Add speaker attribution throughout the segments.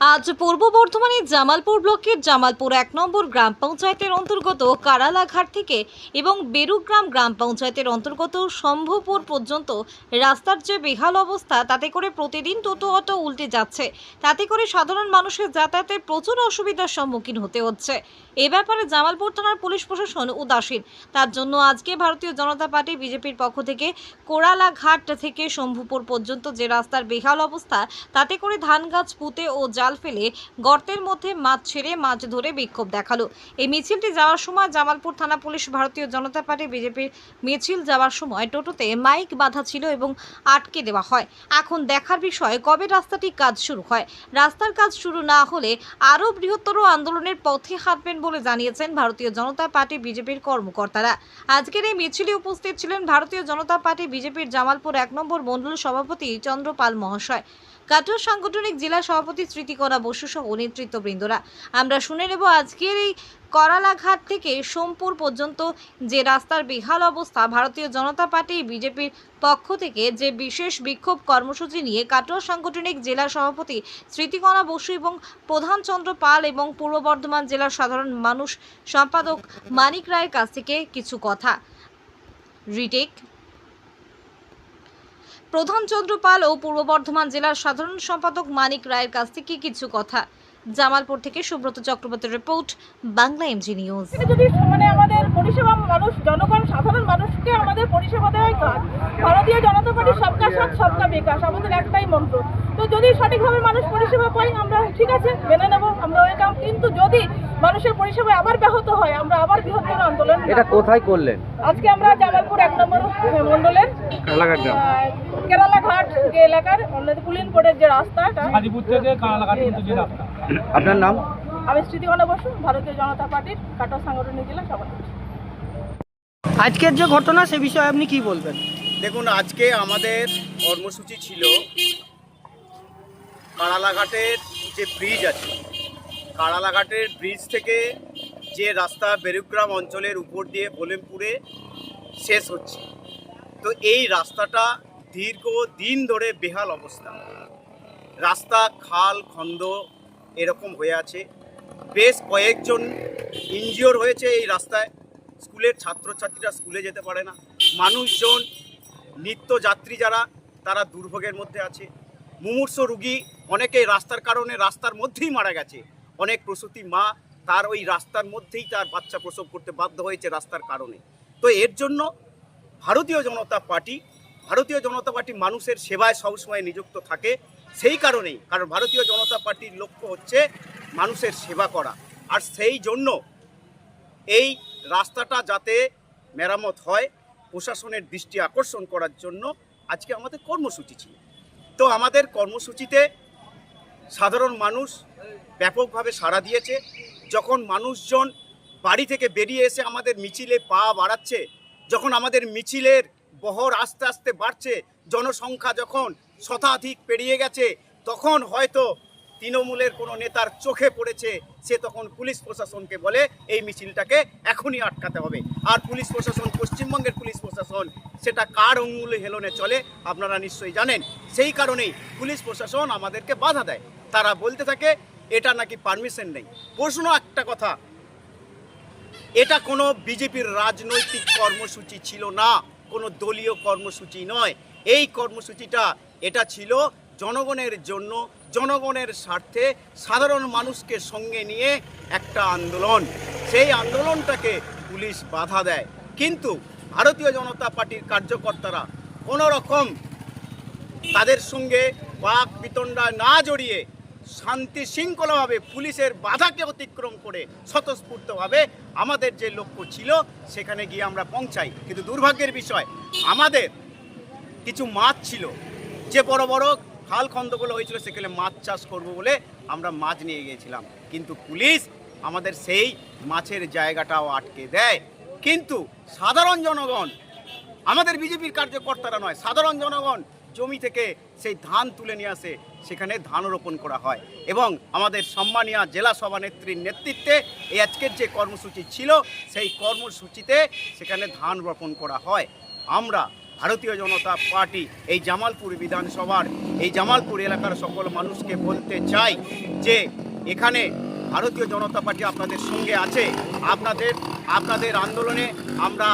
Speaker 1: আজ পূর্ব বর্ধমানের জামালপুর ব্লকের জামালপুর এক নম্বর গ্রাম পঞ্চায়েতের অন্তর্গত কারালাঘাট থেকে এবং বেরুগ্রাম গ্রাম পঞ্চায়েতের অন্তর্গত শম্ভুপুর পর্যন্ত রাস্তার যে বেহাল অবস্থা, তাতে করে প্রতিদিন টোটো, অটো উল্টে যাচ্ছে। তাতে করে সাধারণ মানুষের যাতায়াতের প্রচুর অসুবিধার সম্মুখীন হতে হচ্ছে। এ ব্যাপারে জামালপুর থানার পুলিশ প্রশাসন উদাসীন। তার জন্য আজকে ভারতীয় জনতা পার্টি বিজেপির পক্ষ থেকে কোরালাঘাট থেকে শম্ভুপুর পর্যন্ত যে রাস্তার বেহাল অবস্থা, তাতে করে ধান গাছ পুঁতে ও জাল ফেলে গর্তের মধ্যে মাছ ছেড়ে মাছ ধরে বিক্ষোভ দেখাল। এই মিছিলটি যাওয়ার সময় জামালপুর থানা পুলিশ, ভারতীয় জনতা পার্টি, বিজেপির মিছিল যাওয়ার সময় টোটোতে মাইক বাঁধা ছিল এবং আটকে দেওয়া হয়। এখন দেখার বিষয়, কবে রাস্তাটি কাজ শুরু হয়? রাস্তার কাজ শুরু না হলে আরও বৃহত্তর আন্দোলনের পথে হাঁটবেন বলে জানিয়েছেন ভারতীয় জনতা পার্টি, বিজেপির কর্মকর্তারা। আজকের এই মিছিলে উপস্থিত ছিলেন ভারতীয় জনতা পার্টি, বিজেপির জামালপুর এক নম্বর মণ্ডল সভাপতি চন্দ্রপাল মহাশয়। কাটোয়া সাংগঠনিক জেলা সভাপতি স্মৃতিকণা বসু সহ নেতৃত্ববৃন্দরা। আমরা শুনে নেব আজকের এই করালাঘাট থেকে সোমপুর পর্যন্ত যে রাস্তার বেহাল অবস্থা, ভারতীয় জনতা পার্টি, বিজেপির পক্ষ থেকে যে বিশেষ বিক্ষোভ কর্মসূচি নিয়ে কাটোয়া সাংগঠনিক জেলা সভাপতি স্মৃতিকণা বসু এবং প্রধান চন্দ্র পাল এবং পূর্ব বর্ধমান জেলার সাধারণ মানুষ সম্পাদক মানিক রায়ের কাছ থেকে কিছু কথা। রিটেক প্রধান চন্দ্রপাল ও পূর্ব বর্ধমান জেলার সাধারণ সম্পাদক মানিক রায়ের কাছ থেকে কিছু কথা। জামালপুর থেকে সুব্রত চক্রবর্তীর রিপোর্ট বাংলা এমজি নিউজ।
Speaker 2: যদি মানে আমাদের পরিষেবা মানুষ জনগণ সাধারণ মানুষকে আমাদের পরিষেবা দেওয়াই কাজ ভারতীয় জনতা পার্টি সবকা সাথ সবকা বিকাশ আমাদের একটাই মন্ত্র। তো যদি সঠিকভাবে মানুষ পরিষেবা পাই আমরা ঠিক আছে মেনে নেব আমরা ওয়েলকাম কিন্তু যদি মানুষের পরিষেবা আবার ব্যাহত হয় আমরা আবার বৃহত্তর আন্দোলন
Speaker 3: এটা কোথায় করলেন?
Speaker 2: আজকে আমরা জামালপুর এক নম্বর মন্ডলের কেরালা ঘাট যে এলাকার পুলিন বোর্ডের যে রাস্তাটা
Speaker 4: হাজিপুর থেকে কানালাঘাট পর্যন্ত যে রাস্তা।
Speaker 3: আপনার নাম?
Speaker 2: আমি স্মৃতিকণা বসু ভারতীয় জনতা পার্টির কাটোয়া সাংগঠনিক জেলা সভাপতি।
Speaker 4: আজকের যে ঘটনা সে বিষয়ে আপনি কি বলবেন?
Speaker 5: দেখুন আজকে আমাদের কর্মসূচি ছিল কাড়ালাঘাটের যে ব্রিজ আছে কাড়ালাঘাটের ব্রিজ থেকে যে রাস্তা বেরুগ্রাম অঞ্চলের উপর দিয়ে বোলেমপুরে শেষ হচ্ছে। তো এই রাস্তাটা দীর্ঘ দিন ধরে বেহাল অবস্থা। রাস্তা, খাল, খন্দ এরকম হয়ে আছে। বেশ কয়েকজন ইনজিওর হয়েছে এই রাস্তায়। স্কুলের ছাত্রছাত্রীরা স্কুলে যেতে পারে না। মানুষজন, নিত্যযাত্রী যারা, তারা দুর্ভোগের মধ্যে আছে। মুমূর্ষ রুগী অনেকেই রাস্তার কারণে রাস্তার মধ্যেই মারা গেছে। অনেক প্রসূতি মা তার ওই রাস্তার মধ্যেই তার বাচ্চা প্রসব করতে বাধ্য হয়েছে রাস্তার কারণে। তো এর জন্য ভারতীয় জনতা পার্টি ভারতীয় জনতা পার্টি মানুষের সেবায় সবসময় নিযুক্ত থাকে, সেই কারণেই, কারণ ভারতীয় জনতা পার্টির লক্ষ্য হচ্ছে মানুষের সেবা করা। আর সেই জন্য এই রাস্তাটা যাতে মেরামত হয়, প্রশাসনের দৃষ্টি আকর্ষণ করার জন্য আজকে আমাদের কর্মসূচি ছিল। তো আমাদের কর্মসূচিতে সাধারণ মানুষ ব্যাপকভাবে সাড়া দিয়েছে। যখন মানুষজন বাড়ি থেকে বেরিয়ে এসে আমাদের মিছিলে পা বাড়াচ্ছে, যখন আমাদের মিছিলের বহর আস্তে আস্তে বাড়ছে, জনসংখ্যা যখন শতাধিক পেরিয়ে গেছে, তখন হয়তো তৃণমূলের কোনো নেতার চোখে পড়েছে, সে তখন পুলিশ প্রশাসনকে বলে এই মিছিলটাকে এখনই আটকাতে হবে। আর পুলিশ প্রশাসন, পশ্চিমবঙ্গের পুলিশ প্রশাসন, সেটা কার অঙ্গুলে হেলনে চলে, আপনারা নিশ্চয়ই জানেন। সেই কারণেই পুলিশ প্রশাসন আমাদেরকে বাধা দেয়। তারা বলতে থাকে, এটা নাকি পারমিশন নেই। প্রশ্ন একটা কথা, এটা কোনো বিজেপির রাজনৈতিক কর্মসূচি ছিল না। কোনো দলীয় কর্মসূচি নয়। এই কর্মসূচিটা এটা ছিল জনগণের জন্য, জনগণের স্বার্থে সাধারণ মানুষকে সঙ্গে নিয়ে একটা আন্দোলন। সেই আন্দোলনটাকে পুলিশ বাধা দেয়। কিন্তু ভারতীয় জনতা পার্টির কার্যকর্তারা কোনো রকম তাদের সঙ্গে বাক বিতণ্ডা না জড়িয়ে শান্তি শৃঙ্খলাভাবে পুলিশের বাধাকে অতিক্রম করে স্বতঃস্ফূর্তভাবে আমাদের যে লক্ষ্য ছিল, সেখানে গিয়ে আমরা পৌঁছাই। কিন্তু দুর্ভাগ্যের বিষয়, আমাদের কিছু মাছ ছিল। যে বড় বড় খাল খন্দগুলো হয়েছিল, সেখানে মাছ চাষ করব বলে আমরা মাছ নিয়ে গিয়েছিলাম। কিন্তু পুলিশ আমাদের সেই মাছের জায়গাটাও আটকে দেয়। কিন্তু সাধারণ জনগণ, আমাদের বিজেপির কার্যকর্তারা নয়, সাধারণ জনগণ জমি থেকে সেই ধান তুলে নিয়ে আসে, সেখানে ধান রোপণ করা হয়। এবং আমাদের সম্মানীয় জেলা সভানেত্রীর নেতৃত্বে এই আজকের যে কর্মসূচি ছিল, সেই কর্মসূচিতে সেখানে ধান রোপণ করা হয়। আমরা, ভারতীয় জনতা পার্টি, এই জামালপুর বিধানসভার, এই জামালপুর এলাকার সকল মানুষকে বলতে চাই যে, এখানে ভারতীয় জনতা পার্টি আপনাদের সঙ্গে আছে। আপনাদের আপনাদের আন্দোলনে আমরা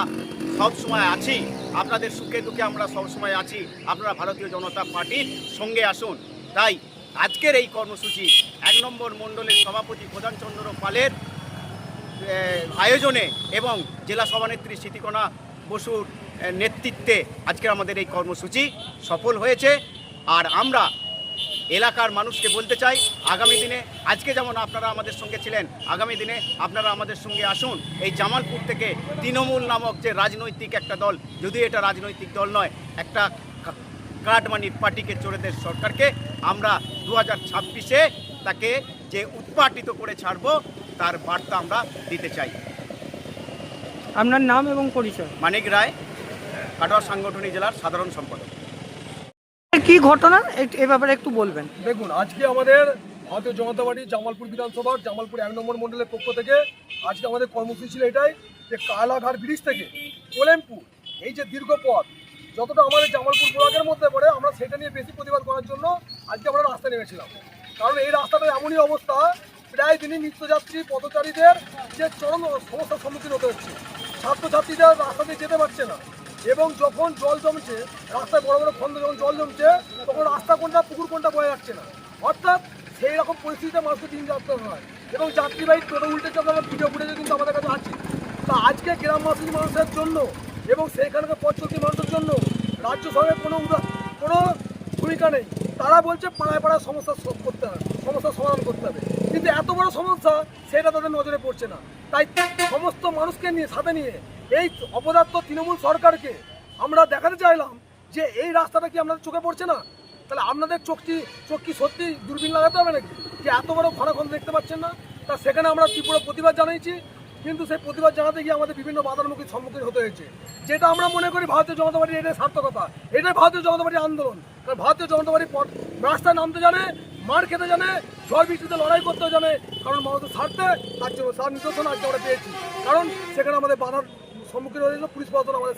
Speaker 5: সব সময় আছি। আপনাদের সুখে দুঃখে আমরা সব সময় আছি। আপনারা ভারতীয় জনতা পার্টির সঙ্গে আসুন। তাই আজকের এই কর্মসূচি এক নম্বর মণ্ডলের সভাপতি প্রধানচন্দ্র পালের আয়োজনে এবং জেলা সভানেত্রী স্মৃতিকণা বসুর নেতৃত্বে আজকের আমাদের এই কর্মসূচি সফল হয়েছে। আর আমরা এলাকার মানুষকে বলতে চাই আগামী দিনে আজকে যেমন আপনারা আমাদের সঙ্গে ছিলেন আগামী দিনে আপনারা আমাদের সঙ্গে আসুন। এই জামালপুর থেকে তৃণমূল নামক যে রাজনৈতিক একটা দল যদিও এটা রাজনৈতিক দল নয় একটা কা- কাঠমানির পার্টিকে চোরেদের সরকারকে আমরা দু হাজার ছাব্বিশে তাকে যে উৎপাটিত করে ছাড়বো তার বার্তা আমরা দিতে চাই।
Speaker 4: আপনার নাম এবং পরিচয়?
Speaker 5: মানিক রায় কাটোয়া সাংগঠনিক জেলার সাধারণ সম্পাদক।
Speaker 4: কি ঘটনা? এ- ব্যাপারে একটু বলবেন।
Speaker 6: দেখুন, আজকে আমাদের ভারতীয় জনতা পার্টি জামালপুর বিধানসভার জামালপুর এক নম্বর মণ্ডলের পক্ষ থেকে আজকে আমাদের কর্মসূচি ছিল এটাই যে কালাঘাট ব্রিজ থেকে কোলেমপুর, এই যে দীর্ঘ পথ, যতটা আমাদের জামালপুর ব্লকের মধ্যে পড়ে, আমরা সেটা নিয়ে বেশি প্রতিবাদ করার জন্য আজকে আমরা রাস্তায় নেমেছিলাম। কারণ এই রাস্তাটা এমনই অবস্থা, প্রায় দিনই নিত্যযাত্রী পথচারীদের যে চরম সমস্যার সম্মুখীন হতে হচ্ছে। ছাত্রছাত্রীরা রাস্তা দিয়ে যেতে পারছে না। এবং যখন জল জমছে, রাস্তায় বড় বড় খন্ড যখন জল জমছে, তখন রাস্তা কোনটা, পুকুর কোনটা বোঝা যাচ্ছে না। অর্থাৎ সেই রকম পরিস্থিতিতে মানুষকে দিন যাত্রা হয়। এবং যাত্রীবাহী টোটো উল্টে চলে আমার ভিডিও ফুটেজে কিন্তু আমাদের কাছে আছে তা আজকে গ্রামবাসী মানুষের জন্য এবং সেইখানকার পথ চলতি মানুষের জন্য রাজ্য সরকারের কোনো কোনো ভূমিকা নেই। তারা বলছে পাড়ায় পাড়ায় সমস্যা করতে হবে, সমস্যার সমাধান করতে হবে। কিন্তু এত বড় সমস্যা, সেটা তাদের নজরে পড়ছে না। তাই সমস্ত মানুষকে নিয়ে, সাথে নিয়ে এই অপদার্থ তৃণমূল সরকারকে আমরা দেখাতে চাইলাম যে এই রাস্তাটা কি আপনাদের চোখে পড়ছে না? তাহলে আপনাদের চোখটি চোখ কি সত্যি দূরবীন লাগাতে হবে নাকি? যে এত বড় ঘনাখন দেখতে পাচ্ছেন না? তা সেখানে আমরা তীব্র প্রতিবাদ জানাইছি, কিন্তু সেই প্রতিবাদ জানাতে গিয়ে আমাদের বিভিন্ন বাধার মুখে সম্মুখীন হতে হয়েছে। যেটা আমরা মনে করি ভারতীয় জনতা পার্টির এটাই সার্থকতা। এটাই ভারতীয় জনতা পার্টির আন্দোলন। কারণ ভারতীয় জনতা পার্টি রাস্তায় নামতে জানে, মার খেতে জানে ঝড় বৃষ্টিতে লড়াই করতে জানে। কারণ মানুষের স্বার্থে তার জন্য, তার নিদর্শন আজকে আমরা পেয়েছি। কারণ সেখানে আমাদের বাধার সম্মুখীন হয়েছিল পুলিশ প্রশাসন আমাদের সেই